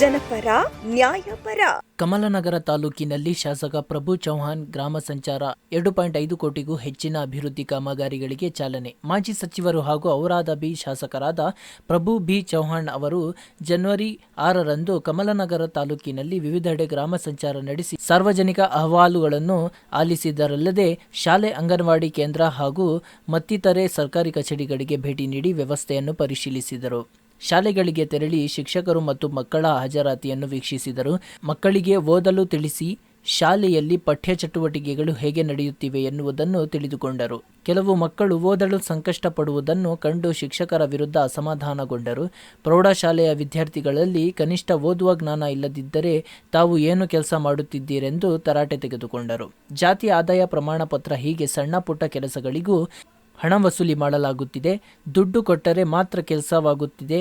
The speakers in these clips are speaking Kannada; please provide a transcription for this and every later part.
ನ್ಯಾಯಪರ. ಕಮಲನಗರ ತಾಲೂಕಿನಲ್ಲಿ ಶಾಸಕ ಪ್ರಭು ಚೌಹಾಣ್ ಗ್ರಾಮ ಸಂಚಾರ ಎರಡು ಪಾಯಿಂಟ್ ಐದು ಕೋಟಿಗೂ ಹೆಚ್ಚಿನ ಅಭಿವೃದ್ಧಿ ಕಾಮಗಾರಿಗಳಿಗೆ ಚಾಲನೆ. ಮಾಜಿ ಸಚಿವರು ಹಾಗೂ ಔರಾದ ಬಿ ಶಾಸಕರಾದ ಪ್ರಭು ಬಿ ಚೌಹಾಣ್ ಅವರು ಜನವರಿ ಆರರಂದು ಕಮಲನಗರ ತಾಲೂಕಿನಲ್ಲಿ ವಿವಿಧೆಡೆ ಗ್ರಾಮ ಸಂಚಾರ ನಡೆಸಿ ಸಾರ್ವಜನಿಕ ಅಹವಾಲುಗಳನ್ನು ಆಲಿಸಿದರಲ್ಲದೆ ಶಾಲೆ, ಅಂಗನವಾಡಿ ಕೇಂದ್ರ ಹಾಗೂ ಮತ್ತಿತರೆ ಸರ್ಕಾರಿ ಕಚೇರಿಗಳಿಗೆ ಭೇಟಿ ನೀಡಿ ವ್ಯವಸ್ಥೆಯನ್ನು ಪರಿಶೀಲಿಸಿದರು. ಶಾಲೆಗಳಿಗೆ ತೆರಳಿ ಶಿಕ್ಷಕರು ಮತ್ತು ಮಕ್ಕಳ ಹಾಜರಾತಿಯನ್ನು ವೀಕ್ಷಿಸಿದರು. ಮಕ್ಕಳಿಗೆ ಓದಲು ತಿಳಿಸಿ ಶಾಲೆಯಲ್ಲಿ ಪಠ್ಯ ಚಟುವಟಿಕೆಗಳು ಹೇಗೆ ನಡೆಯುತ್ತಿವೆ ಎನ್ನುವುದನ್ನು ತಿಳಿದುಕೊಂಡರು. ಕೆಲವು ಮಕ್ಕಳು ಓದಲು ಸಂಕಷ್ಟ ಪಡುವುದನ್ನು ಕಂಡು ಶಿಕ್ಷಕರ ವಿರುದ್ಧ ಅಸಮಾಧಾನಗೊಂಡರು. ಪ್ರೌಢಶಾಲೆಯ ವಿದ್ಯಾರ್ಥಿಗಳಲ್ಲಿ ಕನಿಷ್ಠ ಓದುವ ಜ್ಞಾನ ಇಲ್ಲದಿದ್ದರೆ ತಾವು ಏನು ಕೆಲಸ ಮಾಡುತ್ತಿದ್ದೀರೆಂದು ತರಾಟೆ ತೆಗೆದುಕೊಂಡರು. ಜಾತಿ ಆದಾಯ ಪ್ರಮಾಣ ಪತ್ರ ಹೀಗೆ ಸಣ್ಣ ಪುಟ್ಟ ಕೆಲಸಗಳಿಗೂ ಹಣ ವಸೂಲಿ ಮಾಡಲಾಗುತ್ತಿದೆ. ದುಡ್ಡು ಕೊಟ್ಟರೆ ಮಾತ್ರ ಕೆಲಸವಾಗುತ್ತಿದೆ.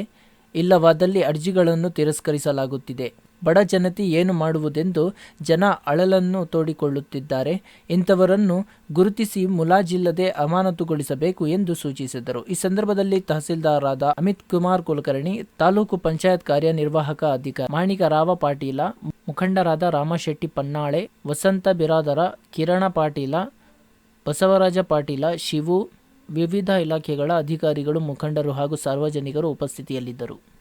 ಇಲ್ಲವಾದಲ್ಲಿ ಅರ್ಜಿಗಳನ್ನು ತಿರಸ್ಕರಿಸಲಾಗುತ್ತಿದೆ. ಬಡ ಜನತೆ ಏನು ಮಾಡುವುದೆಂದು ಜನ ಅಳಲನ್ನು ತೋಡಿಕೊಳ್ಳುತ್ತಿದ್ದಾರೆ. ಇಂಥವರನ್ನು ಗುರುತಿಸಿ ಮುಲಾಜಿಲ್ಲದೆ ಅಮಾನತುಗೊಳಿಸಬೇಕು ಎಂದು ಸೂಚಿಸಿದರು. ಈ ಸಂದರ್ಭದಲ್ಲಿ ತಹಸೀಲ್ದಾರಾದ ಅಮಿತ್ ಕುಮಾರ್ ಕುಲಕರ್ಣಿ, ತಾಲೂಕು ಪಂಚಾಯತ್ ಕಾರ್ಯನಿರ್ವಾಹಕ ಅಧಿಕಾರಿ ಮಾಣಿಕ ರಾವ ಪಾಟೀಲ, ಮುಖಂಡರಾದ ರಾಮಶೆಟ್ಟಿ ಪನ್ನಾಳೆ, ವಸಂತ ಬಿರಾದರ, ಕಿರಣ ಪಾಟೀಲ, ಬಸವರಾಜ ಪಾಟೀಲ, ಶಿವು ವಿವಿಧ ಇಲಾಖೆಗಳ ಅಧಿಕಾರಿಗಳು ಮುಖಂಡರು ಹಾಗೂ ಸಾರ್ವಜನಿಕರು ಉಪಸ್ಥಿತಿಯಲ್ಲಿದ್ದರು.